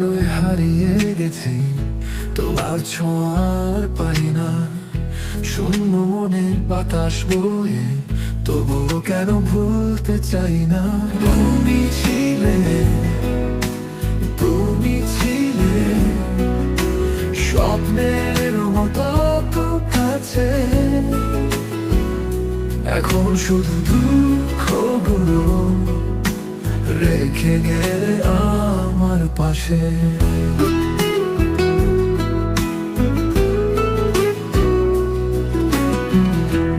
আলোয় হারিয়ে গেছি। তোমার ছোঁয়ার পাই না শূন্য মনের বাতাস বয়ে তবুও কেন ভুলতে চাই না তুমি ছিলে তুমি ছিলে। স্বপ্নের মতো কাছে। এখন শুধু দুঃখগুলো রেখে গেলে পাশে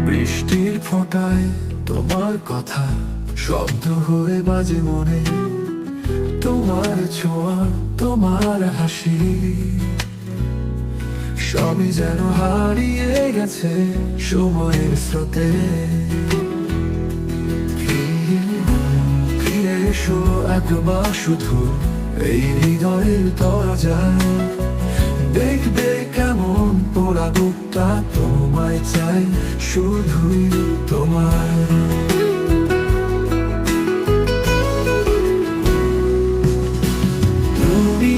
বৃষ্টির ফোঁটায় তোমার কথা শব্দ হয়ে বাজে মনে। তোমার ছোঁয়া, তোমার হাসি। সবই যেন হারিয়ে গেছে সময়ের স্রোতে। ফিরে এসো একবার শুধু। এই হৃদয়ের দরজায় দেখবে কেমন পোড়া বুকটা তোমায় চাই শুধুই তোমার তুমি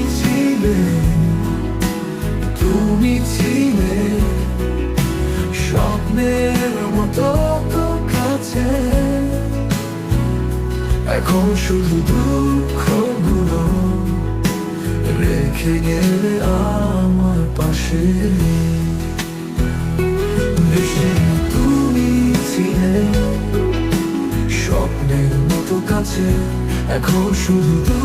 তুমি স্বপ্নের মতো কাছে। এখন শুধু দুঃখগুলো স্বপ্নের মতো কাছে এখন শুধু